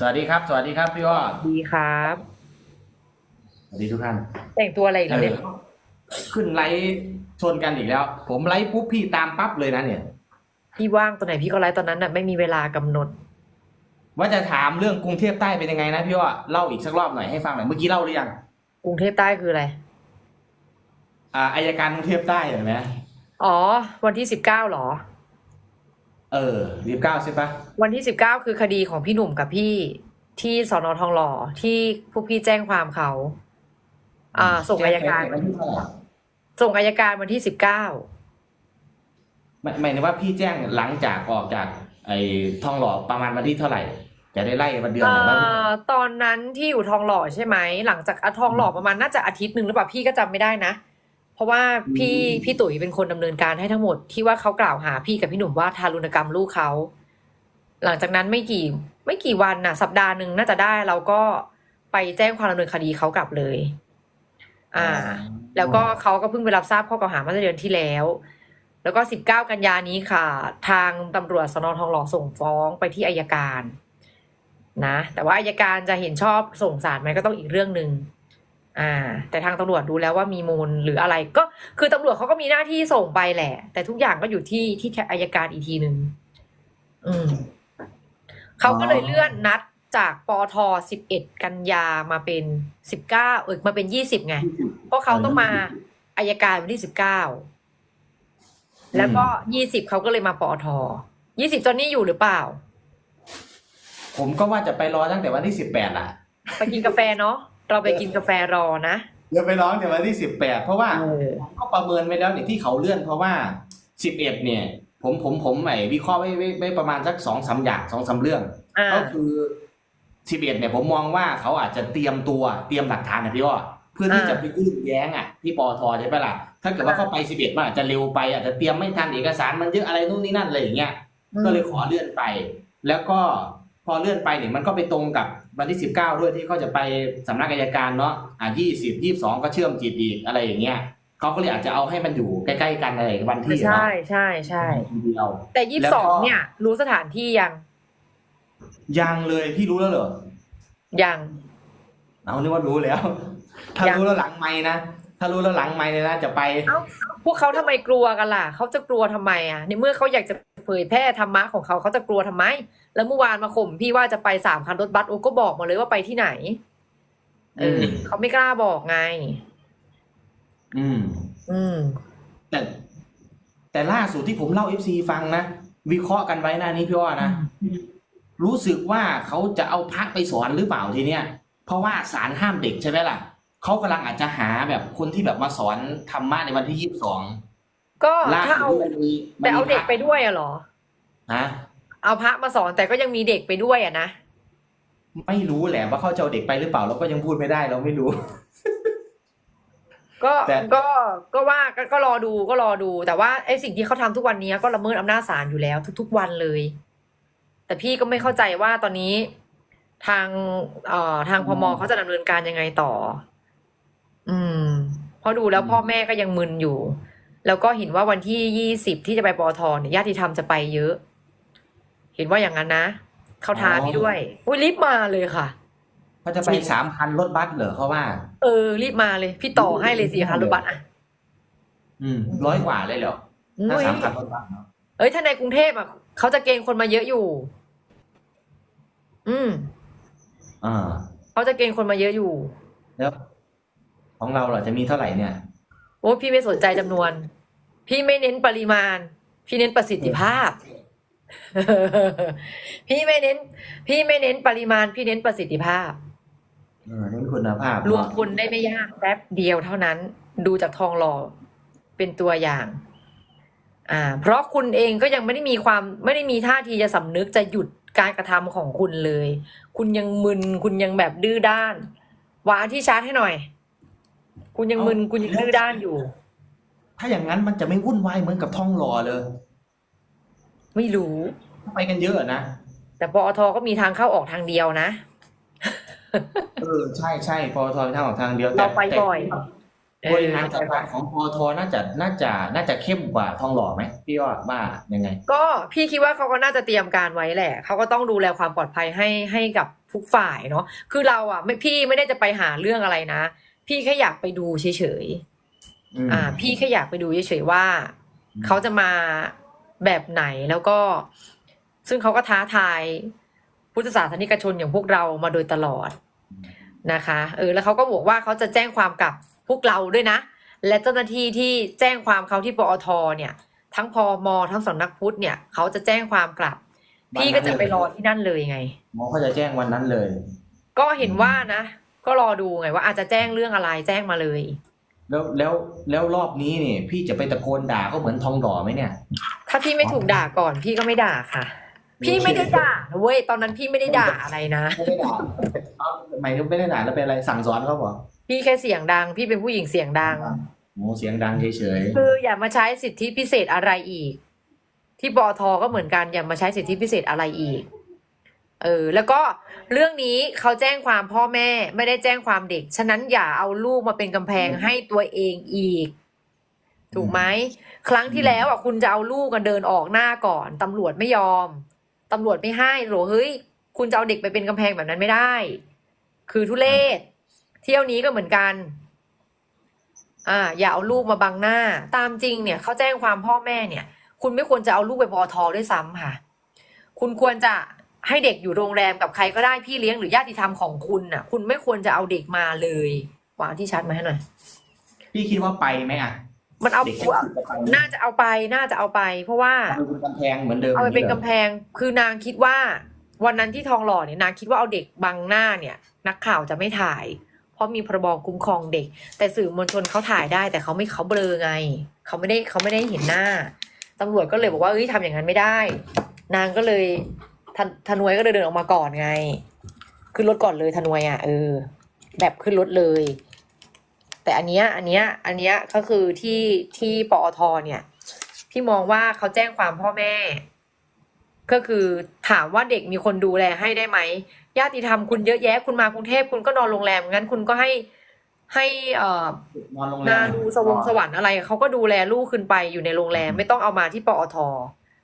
สวัสดีครับ สวัสดีครับพี่อ้อดีครับ สวัสดีทุกท่าน แต่งตัวอะไรอีกแล้วเนี่ยเออขึ้นไลฟ์ชนกันอีกแล้ว ผมไลฟ์ปุ๊บพี่ตามปั๊บเลยนะเนี่ย พี่ว่างตอนไหนพี่ก็ไลฟ์ตอนนั้นน่ะไม่มีเวลากำหนด ว่าจะถามเรื่องกรุงเทพใต้เป็นยังไงนะพี่อ้อเล่าอีกสักรอบหน่อยให้ฟังหน่อยเมื่อกี้เล่าหรือยังกรุงเทพใต้คืออะไร อ่าอายการกรุงเทพใต้เห็นไหมอ๋อ วันที่สิบเก้าหรอ เออรีบเก้าใช่ปะวันที่สิบเก้าคือคดีของพี่หนุ่มกับพี่ที่สอนอทองหล่อที่พวกพี่แจ้งความเขา อ่า ส่งอายการแจ้งไปวันที่เท่าไหร่ส่งอายการวันที่สิบเก้าไม่หมายถึงว่าพี่แจ้งหลังจากออกจาก ไอ้ทองหล่อประมาณวันที่เท่าไหร่ จะได้ไล่วันเดือนหน่อยว่าตอนนั้นที่อยู่ทองหล่อใช่ไหมหลังจากอะทองหล่อประมาณน่าจะอาทิตย์หนึ่งหรือเปล่าพี่ก็จำไม่ได้นะ เพราะว่าพี่พี่ตุ๋ยเป็นคนดำเนินการให้ทั้งหมดที่ว่าเขากล่าวหาพี่กับพี่หนุ่มว่าทารุณกรรมลูกเขาหลังจากนั้นไม่กี่ ไม่กี่วันน่ะสัปดาห์หนึ่งน่าจะได้เราก็ไปแจ้งความดำเนินคดีเขากลับเลย อ่า แล้วก็เขาก็เพิ่งไปรับทราบข้อกล่าวหาเมื่อเดือนที่แล้ว แล้วก็19กันยานี้ค่ะ ทางตำรวจสนทองหล่อส่งฟ้องไปที่อายการ นะ แต่ว่าอายการจะเห็นชอบส่งสารไหมก็ต้องอีกเรื่องหนึ่ง อ่า แต่ทางตำรวจดูแล้วว่ามีมูลหรืออะไรก็คือตำรวจเขาก็มีหน้าที่ส่งไปแหละ แต่ทุกอย่างก็อยู่ที่ที่อายการอีกทีหนึ่งอืมเขาก็เลยเลื่อนนัดจากปอท11กันยามาเป็น19เออมาเป็น20ไง เพราะเขาต้องมาอายการวันที่19แล้วก็20เขาก็เลยมาปอท20ตอนนี้อยู่หรือเปล่า ผมก็ว่าจะไปรอตั้งแต่วันที่สิบแปดอะ ไปกินกาแฟเนาะ เราไปกินกาแฟรอนะเดี๋ยวไปร้องแต่วันที่สิบแปดเพราะว่าเออก็ประเมินไว้แล้วเนี่ยที่เขาเลื่อนเพราะว่าสิบเอ็ดเนี่ย ผมผมผมไอ้วิเคราะห์ไว้ไว้ไว้ประมาณสักสองสามอย่างสองสามเรื่องอ่าก็คือสิบเอ็ดเนี่ยผมมองว่าเขาอาจจะเตรียมตัวเตรียมหลักฐานนะพี่อ้อเพื่อที่อ่าจะไปยื่นแย้งอะที่ปอทใช่ไหมล่ะถ้าเกิดว่าอ่าเข้าไปสิบเอ็ดมันอาจจะเร็วไปอาจจะเตรียมไม่ทันเอกสารมันเยอะอะไรนู่นนี่นั่นอะไรอย่างเงี้ยก็เลยขอเลื่อนไป แล้วก็ พอเลื่อนไปเนี่ยมันก็ไปตรงกับวันที่สิบเก้าด้วยที่เขาจะไปสำนักอายการเนาะอ่ายี่สิบยี่สองก็เชื่อมจิตอีกอะไรอย่างเงี้ยเขาก็เลยอาจจะเอาให้มันอยู่ใกล้ๆกันอะไรวันที่ใช่เนาะใช่ใช่ทีเดียวแต่ยี่แล้วสก็องเนี่ย รู้สถานที่ยัง ยังเลยพี่รู้แล้วเหรอยังเอานึกว่ารู้แล้ว ถ้ายังรู้แล้วหลังไม่นะถ้ารู้แล้วหลังไม่เนี่ยนะจะไป เอ้าพวกเขาทำไมกลัวกันล่ะเขาจะกลัวทำไมอะในเมื่อเขาอยากจะ เผยแพร่ธรรมะของเขาเขาจะกลัวทำไม แล้วเมื่อวานมาข่มพี่ว่าจะไปสามคันรถบัสโอ้ก็บอกมาเลยว่าไปที่ไหน เอออืมเขาไม่กล้าบอกไง อืม อืม แต่ แต่ล่าสุดที่ผมเล่าเอฟซีฟังนะวิเคราะห์กันไว้หน้านี้พี่ว่านะรู้สึกว่าเขาจะเอาพระไปสอนหรือเปล่าทีเนี้ยเพราะว่าศาลห้ามเด็กใช่ไหมล่ะเขากำลังอาจจะหาแบบคนที่แบบมาสอนธรรมะในวันที่ยี่สิบสอง ก็ล่าถ้าสุดเอาที่มันมีมันแต่เอามีเด็กพระไปด้วยอะเหรอ ฮะ เอาพระมาสอนแต่ก็ยังมีเด็กไปด้วยอะนะ ไม่รู้แหละว่าเขาจะเอาเด็กไปหรือเปล่าเราก็ยังพูดไม่ได้เราไม่รู้ ก็แต่ ก็ก็ว่าก็ก็รอดูก็รอดู แต่ว่าไอ้สิ่งที่เขาทำทุกวันนี้ก็ละเมิดอำนาจศาลอยู่แล้ว ทุก ๆ วันเลย แต่พี่ก็ไม่เข้าใจว่าตอนนี้ ทางเอ่อทางพมเขาจะดำเนินการยังไงต่อ อืมเพราะดูแล้วพ่อแม่ก็ยังมึนอยู่ แล้วก็เห็นว่าวันที่ยี่สิบที่จะไปปอทเนี่ยญาติธรรมจะไปเยอะ เห็นว่าอย่างนั้นนะ เขาทาพี่ด้วย อุ้ยรีบมาเลยค่ะเขาจะไปสามพันรถบัสเหรอเขาว่า เออ รีบมาเลย พี่ต่อให้เลยสิคะรถบัสอะ อืมร้อยกว่าเลยเหรอถ้าอุ้ยสามพันรถบัสเนาะเอ้ยถ้าในกรุงเทพอะเขาจะเกณฑ์คนมาเยอะอยู่ อืมอ่าเขาจะเกณฑ์คนมาเยอะอยู่ แล้ว ของเราเหรอจะมีเท่าไหร่เนี่ย โอ้ยพี่ไม่สนใจจำนวน พี่ไม่เน้นปริมาณ พี่เน้นประสิทธิภาพ พี่ไม่เน้น พี่ไม่เน้นปริมาณ พี่เน้นประสิทธิภาพเออนี่คุณภาพ รวมทุนได้ไม่ยากแป๊บเดียวเท่านั้น ดูจากทองหล่อเป็นตัวอย่าง อ่า เพราะคุณเองก็ยังไม่ได้มีความไม่ได้มีท่าทีจะสำนึกจะหยุดการกระทำของคุณเลย คุณยังมึน คุณยังแบบดื้อด้านวางที่ชาร์จให้หน่อย คุณยังมึน คุณยังดื้อด้านอยู่ ถ้าอย่างนั้นมันจะไม่วุ่นวายเหมือนกับทองหล่อเลย ไม่รู้ ไปกันเยอะอะนะ แต่ปอทก็มีทางเข้าออกทางเดียวนะ เออ ใช่ใช่พอทอยทางออกทางเดียวแต่เราไปแต่บ่อยเออบริหารจัดการของปอทน่าจะน่าจะน่าจะเข้มกว่าทองหล่อไหมพี่ว่าว่ายังไง ก็พี่คิดว่าเขาก็น่าจะเตรียมการไว้แหละเขาก็ต้องดูแลความปลอดภัยให้ให้กับทุกฝ่ายเนาะคือเราอะไม่พี่ไม่ได้จะไปหาเรื่องอะไรนะ พี่แค่อยากไปดูเฉยอืมๆ อ่า พี่แค่อยากไปดูเฉยๆว่าเขาจะมาแบบไหนแล้วก็ ซึ่งเขาก็ท้าทายพุทธศาสนิกชนอย่างพวกเรามาโดยตลอดนะคะ เออ แล้วเขาก็บอกว่าเขาจะแจ้งความกับพวกเราด้วยนะ และเจ้าหน้าที่ที่แจ้งความเขาที่ปอทเนี่ย ทั้งพมทั้งสำนักพุทธเนี่ยเขาจะแจ้งความกลับ พี่ก็จะไปรอที่นั่นเลยไงหมอเขาจะแจ้งวันนั้นเลย ก็เห็นว่านะ ก็รอดูไงว่าอาจจะแจ้งเรื่องอะไรแจ้งมาเลย แล้วแล้วแล้วรอบนี้เนี่ยพี่จะไปตะโกนด่าเขาเหมือนทองหล่อไหมเนี่ย ถ้าพี่ไม่ถูกด่าก่อนพี่ก็ไม่ด่าค่ะ พี่ไม่ได้ด่านะเว้ยตอนนั้นพี่ไม่ได้ด่าอะไรนะไม่ได้ด่าเอาหมายถึงไม่ได้ด่าแล้วเป็นอะไรสั่งสอนเขาบอกพี่แค่เสียงดัง พี่เป็นผู้หญิงเสียงดังโอ้เสียงดังเฉยคืออย่ามาใช้สิทธิพิเศษอะไรอีก ที่ปอทก็เหมือนกันอย่ามาใช้สิทธิพิเศษอะไรอีก เออแล้วก็เรื่องนี้เขาแจ้งความพ่อแม่ไม่ได้แจ้งความเด็ก ฉะนั้นอย่าเอาลูกมาเป็นกำแพงให้ตัวเองอีก ถูกไหมครั้งที่แล้วอะคุณจะเอาลูกกันเดินออกหน้าก่อนตำรวจไม่ยอมตำรวจไม่ให้หรอเฮ้ย คุณจะเอาเด็กไปเป็นกำแพงแบบนั้นไม่ได้ คือทุเลศเที่ยวนี้ก็เหมือนกันอ่าอย่าเอาลูกมาบังหน้า ตามจริงเนี่ยเขาแจ้งความพ่อแม่เนี่ย คุณไม่ควรจะเอาลูกไปปอทอด้วยซ้ำค่ะ คุณควรจะ ให้เด็กอยู่โรงแรมกับใครก็ได้พี่เลี้ยงหรือญาติธรรมของคุณน่ะ คุณไม่ควรจะเอาเด็กมาเลยวางที่ชัดมาให้หน่อยๆพี่คิดว่าไปไหมอะมันเอาเด็กจะไปไหมน่าจะเอาไปน่าจะเอาไป เพราะว่าเอาไปเป็นกำแพงเหมือนเดิมเอาไปเป็นหมืกำแพง คือนางคิดว่า วันนั้นที่ทองหล่อเนี่ยนางคิดว่าเอาเด็กบังหน้าเนี่ย นักข่าวจะไม่ถ่าย เพราะมีพรบคุ้มครองเด็ก แต่สื่อมวลชนเขาถ่ายได้ แต่เขาไม่เขาเบลอไงเขาไม่ได้เขาไม่ได้เห็นหน้าตำรวจก็เลยบอกว่าเอ้ยทำอย่างนั้นไม่ได้ นางก็เลย ทนทนวยก็เลยเดินออกมาก่อนไง ขึ้นรถก่อนเลยทนวยอะเออ แบบขึ้นรถเลย แต่อันเนี้ยอันเนี้ยอันเนี้ยก็คือที่ที่ปอทเนี่ยพี่มองว่าเขาแจ้งความพ่อแม่ ก็คือถามว่าเด็กมีคนดูแลให้ได้ไหมญาติธรรมคุณเยอะแยะคุณมากรุงเทพคุณก็นอนโรงแรมงั้นคุณก็ให้ให้เอ่อนอนโรงแรนามดูสวงสวรรค์อะไรเขาก็ดูแลลูกขึ้นไปอยู่ในโรงแรม ไม่ต้องเอามาที่ปอท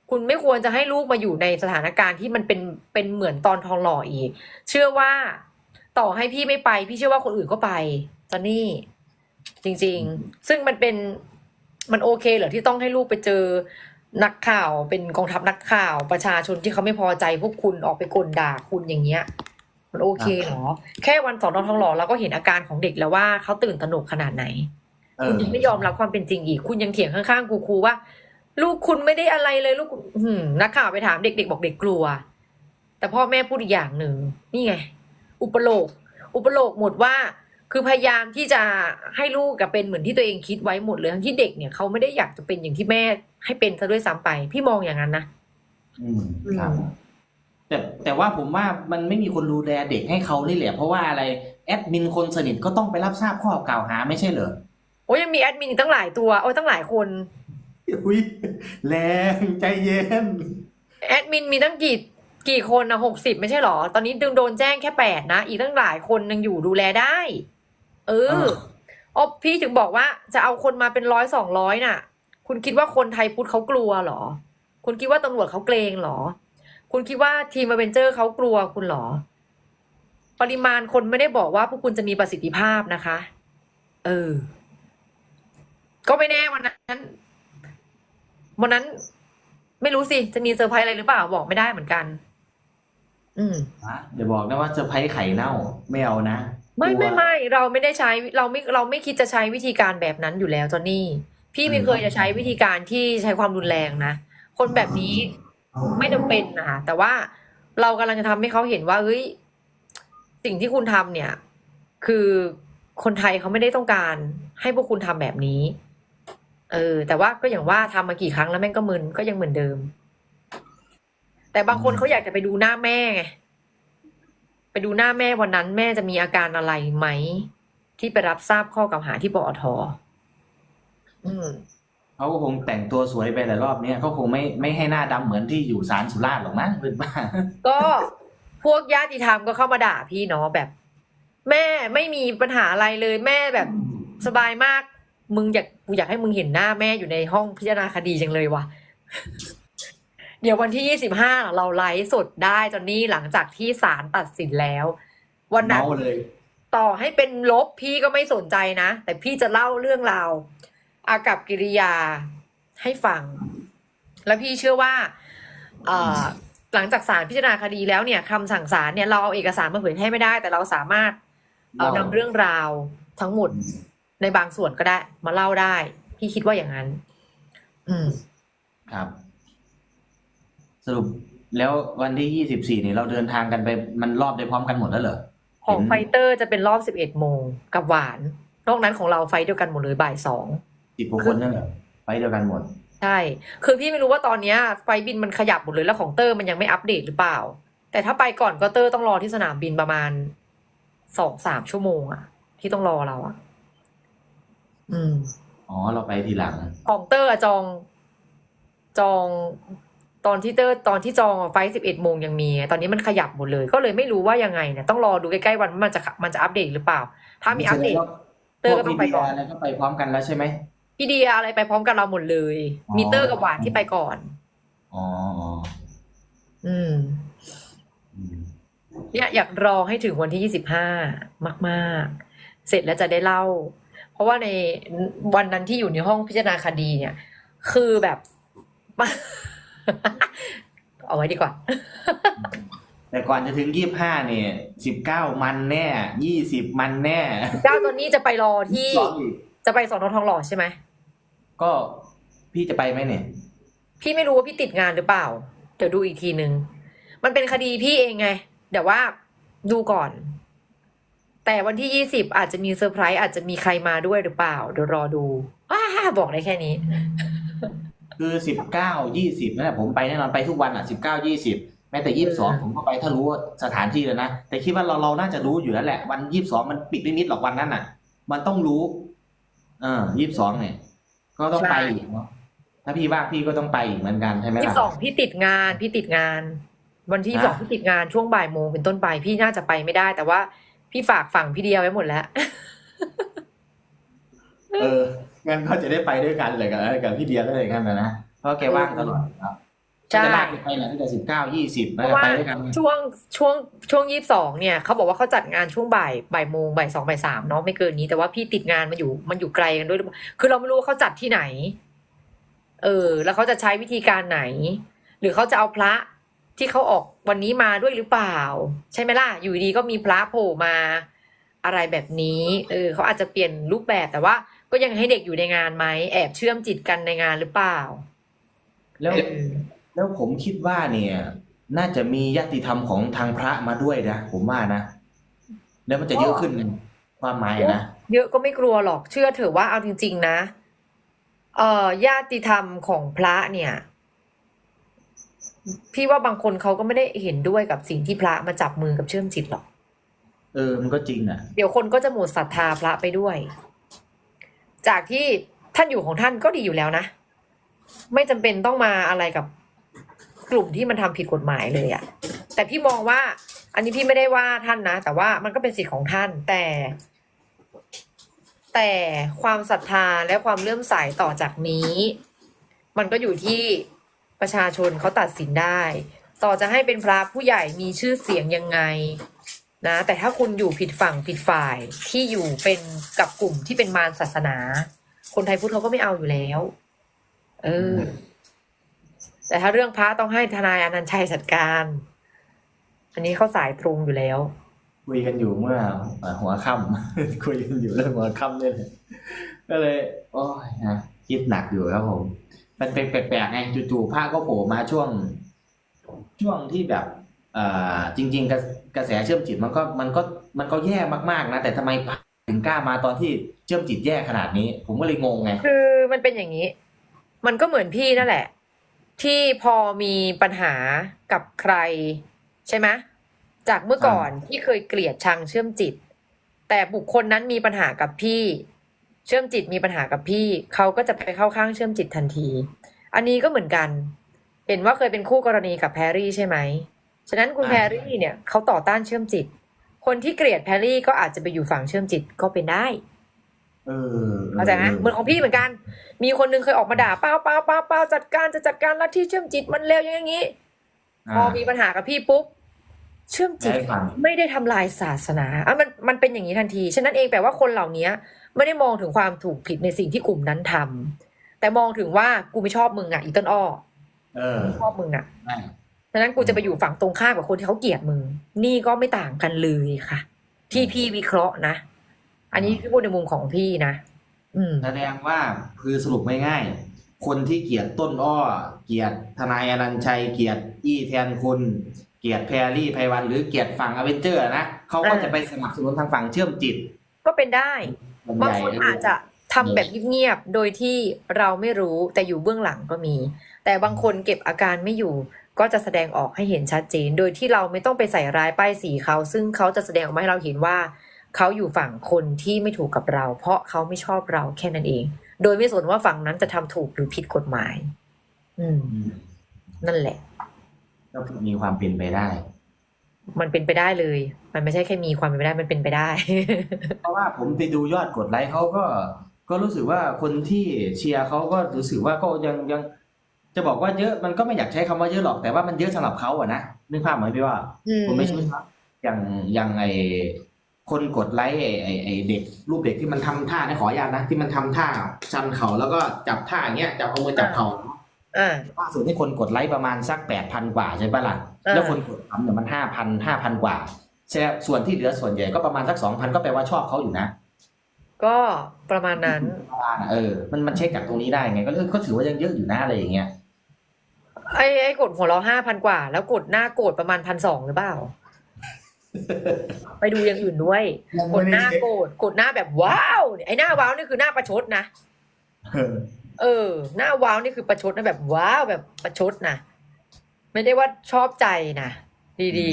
คุณไม่ควรจะให้ลูกมาอยู่ในสถานการณ์ที่มันเป็นเป็นเหมือนตอนทองหล่ออีก เชื่อว่าต่อให้พี่ไม่ไป พี่เชื่อว่าคนอื่นก็ไปจอนนี่จริง ๆ ซึ่งมันเป็นมันโอเคเหรอที่ต้องให้ลูกไปเจอนักข่าวเป็นกองทัพนักข่าวประชาชนที่เขาไม่พอใจพวกคุณออกไปกลด่าคุณอย่างเงี้ย มันโอเคเหรอ แค่วันสอนอทองหล่อเราก็เห็นอาการของเด็กแล้วว่าเขาตื่นตระหนกขนาดไหนเอคุณอยังไม่ยอมรับความเป็นจริงอีก คุณยังเถียงข้างๆครูๆว่า ลูกคุณไม่ได้อะไรเลยลูกคุณหืมนักข่าวไปถามเด็กๆบอกเด็กกลัว แต่พ่อแม่พูดอีกอย่างหนึ่งนี่ไง อุปโลก อุปโลกหมดว่า คือพยายามที่จะให้ลูกกับเป็นเหมือนที่ตัวเองคิดไว้หมดเลยทั้งที่เด็กเนี่ยเขาไม่ได้อยากจะเป็นอย่างที่แม่ให้เป็นซะด้วยซ้ำไป พี่มองอย่างนั้นนะอืมครับแต่แต่ว่าผมว่ามันไม่มีคนดูแลเด็กให้เขานี่แหละเพราะว่าอะไรแอดมินคนสนิทก็ต้องไปรับทราบข้อกล่าวหาไม่ใช่เหรอโอ้ยยังมีแอดมินอีกตั้งหลายตัวโอ้ยตั้งหลายคน อุ้ยแรงใจเย็น แอดมินมีตั้งกี่กี่คนนะหกสิบไม่ใช่หรอ ตอนนี้ดึงโดนแจ้งแค่แปดนะ อีกตั้งหลายคนยังอยู่ดูแลได้ เออเอออ๋อพี่ถึงบอกว่าจะเอาคนมาเป็นร้อยสองร้อยน่ะ คุณคิดว่าคนไทยพุทธเขากลัวเหรอ คุณคิดว่าตำรวจเขาเกรงเหรอ คุณคิดว่าทีมอเวนเจอร์เขากลัวคุณเหรอ ปริมาณคนไม่ได้บอกว่าพวกคุณจะมีประสิทธิภาพนะคะ เออ ก็ไม่แน่วันนั้น วันนั้นไม่รู้สิจะมีเซอร์ไพรส์อะไรหรือเปล่าบอกไม่ได้เหมือนกัน อืมะอย่าบอกนะว่าเซอร์ไพรส์ไข่เน่าไม่เอานะไม่กลัวไม่ไม่เราไม่ได้ใช้เราไม่เราไม่คิดจะใช้วิธีการแบบนั้นอยู่แล้วจอนนี่ พี่ไม่เคยจะใช้วิธีการที่ใช้ความรุนแรงนะคนแบบนี้ไม่จำเป็นนะคะแต่ว่าเรากำลังจะทำให้เขาเห็นว่าเฮ้ยสิ่งที่คุณทำเนี่ย คือคนไทยเขาไม่ได้ต้องการให้พวกคุณทำแบบนี้ เออ แต่ว่าก็อย่างว่าทำมากี่ครั้งแล้วแม่งก็มึนก็ยังเหมือนเดิม แต่บางคนเขาอยากจะไปดูหน้าแม่ไงไปดูหน้าแม่วันนั้นแม่จะมีอาการอะไรไหม ที่ไปรับทราบข้อกล่าวหาที่ปอทอืมเขาก็คงแต่งตัวสวยไปแต่รอบเนี้ยเขาคงไม่ไม่ให้หน้าดำเหมือนที่อยู่ศาลสุราษฎร์หรอกมั้งเป็นบ้าก็พวกญาติธรรมก็เข้ามาด่าพี่เนาะแบบ แม่ไม่มีปัญหาอะไรเลย แม่แบบสบายมาก มึงอยากกูอยากให้มึงเห็นหน้าแม่อยู่ในห้องพิจารณาคดีจังเลยว่ะ เดี๋ยววันที่ยี่สิบห้าเราไลฟ์สดได้จอนนี่หลังจากที่ศาลตัดสินแล้ว วันนั้น เมาเลย ต่อให้เป็นลบพี่ก็ไม่สนใจนะ แต่พี่จะเล่าเรื่องราวอากับกิริยาให้ฟัง แล้วพี่เชื่อว่าเอ่อหลังจากศาลพิจารณาคดีแล้วเนี่ยคำสั่งศาลเนี่ยเราเอาเอกสารมาเผยแพร่ไม่ได้ แต่เราสามารถเอานำเรื่องราวทั้งหมด ในบางส่วนก็ได้ มาเล่าได้ พี่คิดว่าอย่างนั้น อืม ครับ สรุปแล้ววันที่ยี่สิบสี่นี่เราเดินทางกันไปมันรอบได้พร้อมกันหมดแล้วเหรอของเห็นไฟเตอร์จะเป็นรอบสิบเอ็ดโมงกับหวาน นอกนั้นของเราไฟเดียวกันหมดเลยบ่ายสองสิบกว่าคนนั่นเหรอไปเดียวกันหมด ใช่ คือพี่ไม่รู้ว่าตอนเนี้ย ไฟล์บินมันขยับหมดเลยแล้วของเตอร์มันยังไม่อัปเดตหรือเปล่า แต่ถ้าไปก่อนก็เตอร์ต้องรอที่สนามบินประมาณสองสามชั่วโมงอะที่ต้องรอเราอะ อืมอ๋อเราไปทีหลัง ของเตอร์อะจอง จอง ตอนที่เตอร์ตอนที่จองอะไฟสิบเอ็ดโมงยังมีตอนนี้มันขยับหมดเลย ก็เลยไม่รู้ว่ายังไงเนี่ยต้องรอดูใกล้ๆวันว่ามันจะมันจะอัปเดตหรือเปล่า ถ้ามีอัปเดต เตอร์ก็ต้องไปก่อนพว BDR อะไรก็ไปพร้อมกันแล้วใช่ไหมพี่เดียอะไรไปพร้อมกันเราหมดเลยอ๋อมีเตอร์กับหวานที่ไปก่อนอ๋ออ๋ออืมอืมเนี่ยอยากรอให้ถึงวันที่ยี่สิบห้ามาก ๆ เสร็จแล้วจะได้เล่า เพราะว่าในวันนั้นที่อยู่ในห้องพิจารณาคดีเนี่ย คือแบบ เอาไว้ดีกว่า แต่ก่อนจะถึงยี่ห้าเนี่ยสิบเก้ามันแน่ยี่สิบมันแน่เจ้าตัวนี้จะไปรอที่สองอีกจะไปสอนอทองหล่อใช่ไหมก็พี่จะไปไหมเนี่ย พี่ไม่รู้ว่าพี่ติดงานหรือเปล่า เดี๋ยวดูอีกทีนึง มันเป็นคดีพี่เองไง เดี๋ยวว่าดูก่อน แต่วันที่ยี่สิบอาจจะมีเซอร์ไพรส์อาจจะมีใครมาด้วยหรือเปล่า เดี๋ยวรอดูอ้าบอกได้แค่นี้ คือสิบเก้ายี่สิบนั่นแหละผมไปแน่นอนไปทุกวันอะสิบเก้ายี่สิบแม้แต่ยี่สิบสองผมก็ไปถ้ารู้ว่าสถานที่เลยนะ แต่คิดว่าเราเราน่าจะรู้อยู่แล้วแหละ วันยี่สิบสองมันปิดไม่มิดหรอกวันนั้นอะ มันต้องรู้ เออยี่สิบสองเนี่ย ก็ต้องไปอีกเนาะถ้าพี่ว่างพี่ก็ต้องไปอีกเหมือนกันใช่ไหมยี่ล่ะสองพี่ติดงานพี่ติดงาน วันที่สองฮะพี่ติดงานช่วงบ่ายโมงเป็นต้นไปพี่น่าจะไปไม่ได้ แต่ว่า พี่ฝากฝั่งพี่เดียไว้หมดแล้ว เออ งั้นก็จะได้ไปด้วยกันเลยกับกับพี่เดียได้เลยกันนะนะ เพราะแกว่างตลอดครับใช่จะลากไปแหละตั้งแต่สิบเก้ายี่สิบเพแล้วราะว่าไปด้วยกันช่วงช่วงช่วงยี่สิบสองเนี่ยเขาบอกว่าเขาจัดงานช่วงบ่ายบ่ายโมงบ่ายสองบ่ายสามเนาะไม่เกินนี้แต่ว่าพี่ติดงานมันอยู่มันอยู่ไกลกันด้วยหรือเปล่าคือเราไม่รู้ว่าเขาจัดที่ไหน เออ แล้วเขาจะใช้วิธีการไหน หรือเขาจะเอาพระ ที่เขาออกวันนี้มาด้วยหรือเปล่า ใช่ไหมล่ะ อยู่ดีก็มีพระโผล่มาอะไรแบบนี้ เออเขาอาจจะเปลี่ยนรูปแบบแต่ว่า ก็ยังให้เด็กอยู่ในงานไหมแอบเชื่อมจิตกันในงานหรือเปล่า แล้วเออแล้วผมคิดว่าเนี่ย น่าจะมียติธรรมของทางพระมาด้วยนะผมว่านะ แล้วมันจะเยอะขึ้นความหมายนะเยอะก็ไม่กลัวหรอกเชื่อเถอะว่าเอาจริง ๆ นะ เอ่อญาติธรรมของพระเนี่ย พี่ว่าบางคนเขาก็ไม่ได้เห็นด้วยกับสิ่งที่พระมาจับมือกับเชื่อมจิตหรอก เออ มันก็จริงอะ เดี๋ยวคนก็จะหมดศรัทธาพระไปด้วย จากที่ท่านอยู่ของท่านก็ดีอยู่แล้วนะ ไม่จำเป็นต้องมาอะไรกับกลุ่มที่มันทำผิดกฎหมายเลยอะแต่พี่มองว่า อันนี้พี่ไม่ได้ว่าท่านนะ แต่ว่ามันก็เป็นสิทธิ์ของท่าน แต่ แต่ความศรัทธาและความเลื่อมใสต่อจากนี้ มันก็อยู่ที่ ประชาชนเขาตัดสินได้ ต่อจะให้เป็นพระผู้ใหญ่มีชื่อเสียงยังไงนะแต่ถ้าคุณอยู่ผิดฝั่งผิดฝ่ายที่อยู่เป็นกับกลุ่มที่เป็นมารศาสนา คนไทยพุทธเขาก็ไม่เอาอยู่แล้ว เออ แต่ถ้าเรื่องพระต้องให้ทนายอนันต์ชัยจัดการ อันนี้เขาสายตรงอยู่แล้ว คุยกันอยู่เมื่อหัวค่ำคุยกันอยู่เรื่องหัวค่ำเนี่ยเลยก็เลย โอ้ยนะคิดหนักอยู่ครับผม มันเป็นแปลกๆไงจู่ๆพระก็โผล่มาช่วง ช่วงที่แบบเอ่อจริงๆกระกระแสเชื่อมจิตมันก็มันก็มันก็แย่มากๆนะแต่ทำไมถึงกล้ามาตอนที่เชื่อมจิตแย่ขนาดนี้ ผมก็เลยงงไงคือมันเป็นอย่างนี้ มันก็เหมือนพี่นั่นแหละ ที่พอมีปัญหากับใคร ใช่ไหมจากเมื่อก่อนที่เคยเกลียดชังเชื่อมจิต แต่บุคคลนั้นมีปัญหากับพี่ เชื่อมจิตมีปัญหากับพี่ เขาก็จะไปเข้าข้างเชื่อมจิตทันที อันนี้ก็เหมือนกัน เห็นว่าเคยเป็นคู่กรณีกับแพรรี่ใช่ไหม ฉะนั้นคุณอ่าแพรรี่เนี่ยเขาต่อต้านเชื่อมจิต คนที่เกลียดแพรรี่ก็อาจจะไปอยู่ฝั่งเชื่อมจิตก็เป็นได้ เออเข้าใจไหมเหมือนของพี่เหมือนกัน มีคนนึงเคยออกมาด่าเป้าเป้าเป้าเป้าจัดการจะจัดการลัทธิเชื่อมจิตมันเลวอย่างนี้ พอมีปัญหากับพี่ปุ๊บ เชื่อมจิตได้ฟังไม่ได้ทำลายศาสนาอะมันมันเป็นอย่างนี้ทันที ฉะนั้นเองแปลว่าคนเหล่านี้ไม่ได้มองถึงความถูกผิดในสิ่งที่กลุ่มนั้นทำแต่มองถึงว่ากูไม่ชอบมึงอะอีต้นอ้อเออไม่ชอบมึงอะได้ฉะนั้นกูจะไปอยู่ฝั่งตรงข้ามกับคนที่เขาเกลียดมึง นี่ก็ไม่ต่างกันเลยค่ะ ที่พี่วิเคราะห์นะ อันนี้พี่พูดในมุมของพี่นะอืมแสดงว่าคือสรุปไม่ง่ายๆคนที่เกลียดต้นอ้อ เกลียดทนายอนันต์ชัย เกลียดอี้แทนคุณ เกลียดแพรรี่ไพวันหรือเกลียดฝั่งอเวนเจอร์นะเขาก็อ่าจะไปสนับสนุนทางฝั่งเชื่อมจิต ก็เป็นได้ส่วนบางใหญ่คนอาจจะทำแบบเงียบๆโดยที่เราไม่รู้แต่อยู่เบื้องหลังก็มี แต่บางคนเก็บอาการไม่อยู่ก็จะแสดงออกให้เห็นชัดเจน โดยที่เราไม่ต้องไปใส่ร้ายป้ายสีเขา ซึ่งเขาจะแสดงออกมาให้เราเห็นว่าเขาอยู่ฝั่งคนที่ไม่ถูกกับเรา เพราะเขาไม่ชอบเราแค่นั้นเอง โดยไม่สนว่าฝั่งนั้นจะทำถูกหรือผิดกฎหมาย อืมอืมนั่นแหละ ก็มีความเป็นไปได้ มันเป็นไปได้เลย มันไม่ใช่แค่มีความเป็นไปได้มันเป็นไปได้ เพราะว่าผมไปดูยอดกดไลค์เขาก็ ก็รู้สึกว่าคนที่เชียร์เขาก็รู้สึกว่าก็ยังยัง จะบอกว่าเยอะมันก็ไม่อยากใช้คำว่าเยอะหรอกแต่ว่ามันเยอะสำหรับเขาอะนะนึกภาพไหมพี่ว่าอืมผมไม่ใช่ครับอย่างอย่างไอคนกดไลค์ไอไอไอเด็กรูปเด็กที่มันทำท่านะขออนุญาตนะที่มันทำท่าชันเขาแล้วก็จับท่าอย่างเงี้ยจับเอามือจับเขาอ่า ล่าสุดที่คนกดไลค์ประมาณสักแปดพันกว่าใช่ปะล่ะอ่าแล้วคนกดทำเนี่ยมันห้าพันห้าพันกว่าแสดงส่วนที่เหลือส่วนใหญ่ก็ประมาณสักสองพันก็แปลว่าชอบเขาอยู่นะ ก็ประมาณนั้นประมาณน่ะเออ มันมันเช็คจากตรงนี้ได้ไง ก็เออก็ถือว่ายังเยอะอยู่นะอะไรอย่างเงี้ย ไอ้ไอ้กดหัวเราห้าพันกว่า แล้วกดหน้าโกรธประมาณพันสองหรือเปล่า ไปดูอย่างอื่นด้วย กดหน้าโกรธกดหน้าแบบว้าวเนี่ยไอ้หน้าว้าวนี่คือหน้าประชดนะ เออเออ หน้าว้าวนี่คือประชดนะแบบว้าวแบบประชดนะไม่ได้ว่าชอบใจนะดี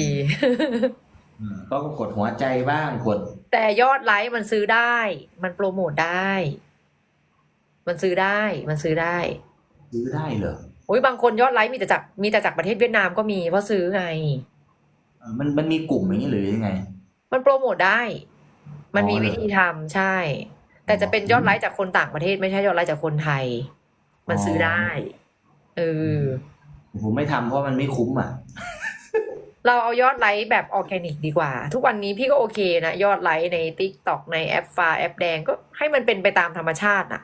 ก็กดหัวใจบ้างกดๆแต่ยอดไลค์มันซื้อได้ มันโปรโมทได้ มันซื้อได้ มันซื้อได้ ซื้อได้เหรอโอ้ยบางคนยอดไลค์มีแต่จากมีแต่จากประเทศเวียดนามก็มีเพราะซื้อไงเออมันมันมีกลุ่มอย่างนี้หรือยังไง มันโปรโมทได้ มันมีอ๋อเหรอวิธีทำใช่ แต่จะเป็นยอดไลค์จากคนต่างประเทศไม่ใช่ยอดไลค์จากคนไทย มันซื้อได้เออผมไม่ทำเพราะมันไม่คุ้มอะ เราเอายอดไลค์แบบออร์แกนิกดีกว่า ทุกวันนี้พี่ก็โอเคนะยอดไลค์ใน t ิ k t o k ในแอปฟ้าแอปแดงก็ให้มันเป็นไปตามธรรมชาติน่ะ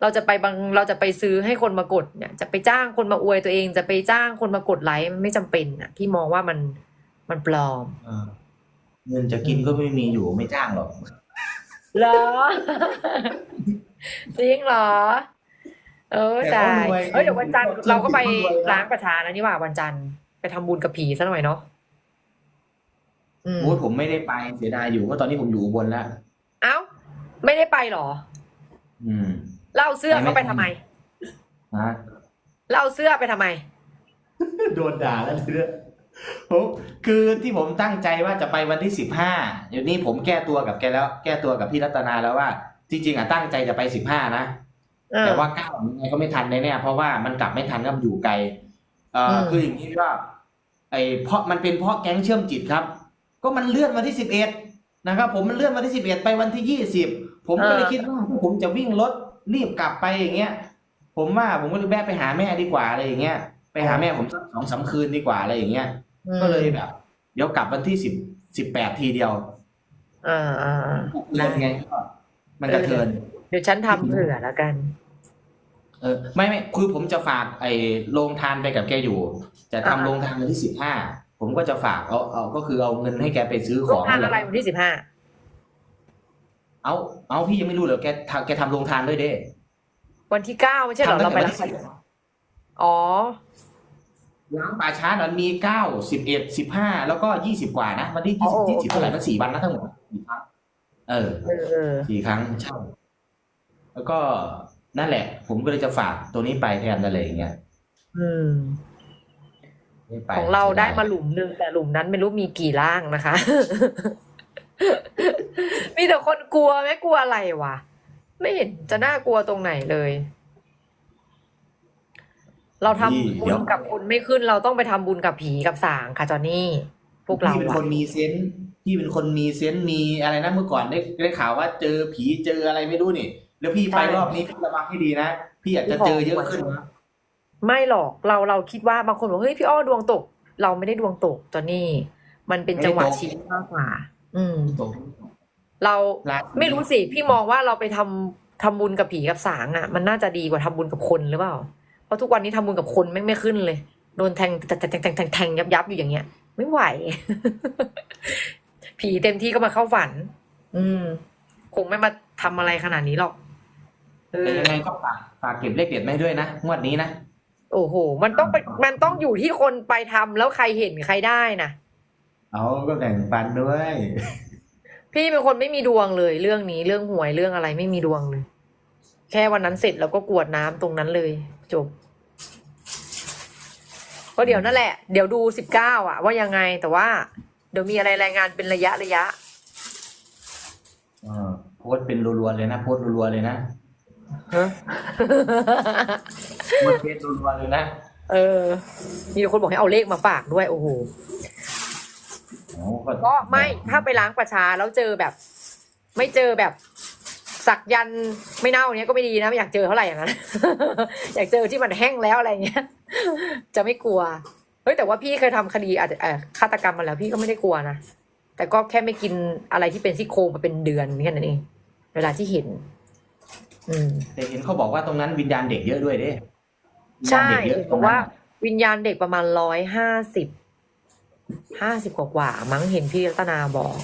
เราจะไปบางเราจะไปซื้อให้คนมากดเนี่ย จะไปจ้างคนมาอวยตัวเอง จะไปจ้างคนมากดไลค์มันไม่จำเป็นอะ พี่มองว่ามันมันปลอมเออเงินจะกินก็ไม่มีอยู่ไม่จ้างหรอก เหรอ จริงเหรอ เออแต่จ่าก็ยรวยเอ้ยเดี๋ยววันจันทร์จริงๆเราก็ไปก็รวยนะ ล้างประชาแล้วนี่หว่าวันจันทร์ไปทำบุญกับผีซะหน่อยเนาะอืมโอ้ยผมไม่ได้ไปเสียดายอยู่เพราะตอนนี้ผมอยู่อุบนแล้ว เอ้า ไม่ได้ไปเหรออืม เล่าเสื้อเขาไปทำไม ฮะเล่าเสื้อไปทำไม โดนด่าแล้วเรื่อง ผมคือที่ผมตั้งใจว่าจะไปวันที่สิบห้าเดี๋ยวนี้ผมแก้ตัวกับแกแล้ว แก้ตัวกับพี่รัตนาแล้วว่า จริง ๆอะตั้งใจจะไปสิบห้านะเออแต่ว่าเก้ายังไงก็ไม่ทันแน่ๆเพราะว่ามันกลับไม่ทันก็มันอยู่ไกลเอ่ออมคืออย่างนี้ว่าไอ้เพราะมันเป็นเพราะแก๊งเชื่อมจิตครับ ก็มันเลื่อนวันที่สิบเอ็ดนะครับผมมันเลื่อนวันที่สิบเอ็ดไปวันที่ยี่สิบผมก็เลยคิดว่าผมจะวิ่งรถรีบกลับไปอย่างเงี้ย ผมว่าผมก็เลยแวะไปหาแม่ดีกว่าอะไรอย่างเงี้ยไปหาแม่ผมสักสองสามคืนดีกว่าอะไรอย่างเงี้ยอืม ก็เลยแบบ เดี๋ยวกลับวันที่สิบสิบแปดทีเดียวอ่าอ่าอ่าเลื่อนไงก็มันกระเทินเดี๋ยวฉันทำเผื่อแล้วกัน เออ ไม่ไม่คือผมจะฝากไอ้โรงทานไปกับแกอยู่ จะทำอ่าโรงทานวันที่สิบห้าผมก็จะฝากเอาเอาก็คือเอาเงินให้แกไปซื้อขโรองงทานนั่นแหอะไรละวันที่สิบห้าเอาเอาพี่ยังไม่รู้เลยแกทำแกทำโรงทานด้วยเด้ วันที่เก้าไม่ใช่เหรอทำตั้เรางไปแต่วันรับที่สิบอ๋อ ล้างป่าช้ามันมีเก้าสิบเอ็ดสิบห้าแล้วก็ยี่สิบกว่านะวันที่ยี่สิบยี่สิบเท่าไหร่มันสี่วันนะทั้งหมดสี่ครั้งเออเออเออสี่ครั้งเช่าแล้วก็นั่นแหละ ผมก็เลยจะฝากตัวนี้ไปแทนอะไรอย่างเงี้ยอืมไม่ไปของเราได้มาหลุมหนึ่งแต่หลุมนั้นไม่รู้มีกี่ร่างนะคะ มีแต่คนกลัวไม่กลัวอะไรวะ ไม่เห็นจะน่ากลัวตรงไหนเลย เราทำบุญกับคุณไม่ขึ้น เราต้องไปทำบุญกับผีกับสางค่ะจอนนี่ พวกเราพี่เป็นอะคนมีเซนส์พี่เป็นคนมีเซนส์มีอะไรนะเมื่อก่อนได้ได้ข่าวว่าเจอผีเจออะไรไม่รู้นี่ แล้วพี่ไปรอบนี้พี่ระวังให้ดีนะ พี่อาจจะเจอเยอะขึ้นนะไม่หรอกเราเราคิดว่าบางคนบอกเฮ้ยพี่อ้อดวงตก เราไม่ได้ดวงตกตอนนี้มันเป็นจังหวะชีวิตมากกว่า อืมเราร้านไม่รู้สิพี่มองว่าเราไปทำทำบุญกับผีกับสางอะ มันน่าจะดีกว่าทำบุญกับคนหรือเปล่า เพราะทุกวันนี้ทำบุญกับคนไม่งไม่ขึ้นเลย โดนแทงแทงแทงแทงแทงแทงยับยับอยู่อย่างเงี้ย ไม่ไหว ผีเต็มที่ก็มาเข้าฝัน อืม คงไม่มาทำอะไรขนาดนี้หรอกเอแต่อยังไงก็ฝากฝากเก็บเลขเด็ดมาให้ด้วยนะงวดนี้นะโอ้โห มันต้องไปมันต้องอยู่ที่คนไปทำแล้วใครเห็นใครได้นะเอาก็แบ่งปันด้วย พี่เป็นคนไม่มีดวงเลย เรื่องนี้เรื่องหวยเรื่องอะไรไม่มีดวงเลย แค่วันนั้นเสร็จแล้วก็กรวดน้ำตรงนั้นเลย จบก็เดี๋ยวนั่นแหละ เดี๋ยวดูสิบเก้าอะว่ายังไงแต่ว่า เดี๋ยวมีอะไรรายงานเป็นระยะระยะเออโพสต์เป็นรัวๆเลยนะโพสต์รัวๆเลยนะโพสต์เฟซรัวๆเลยนะเออ มีคนบอกให้เอาเลขมาฝากด้วย โอ้โหโอ้ก็ไม่ถ้าไปล้างประชาแล้วเจอแบบ ไม่เจอแบบ สักยันต์ไม่เน่าเนี้ยก็ไม่ดีนะไม่อยากเจอเท่าไหร่อย่างนั้น อยากเจอที่มันแห้งแล้วอะไรเงี้ย จะไม่กลัว เฮ้ยแต่ว่าพี่เคยทำคดีอาจจะเอ่อฆาตกรรมมาแล้วพี่ก็ไม่ได้กลัวนะ แต่ก็แค่ไม่กินอะไรที่เป็นซี่โครงมาเป็นเดือนแค่นั้นเอง เวลาที่เห็น อืมแต่เห็นเขาบอกว่าตรงนั้นวิญญาณเด็กเยอะด้วยเด้ใช่วิญญาณเด็กเยอะเพราะว่าวิญญาณเด็กประมาณร้อยห้าสิบห้าสิบกว่าๆมั้งเห็นพี่รัตนาบอก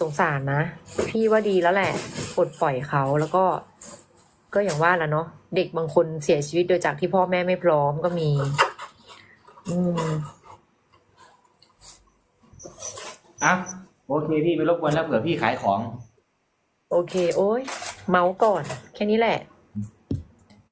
สงสารนะ พี่ว่าดีแล้วแหละปลดปล่อยเขาแล้วก็ ก็อย่างว่าแหละเนาะเด็กบางคนเสียชีวิตโดยจากที่พ่อแม่ไม่พร้อมก็มี อืมอะโอเคพี่ไปรบกวนแล้วเผื่อพี่ขายของ โอเค โอ้ยเมาส์ก่อน แค่นี้แหละ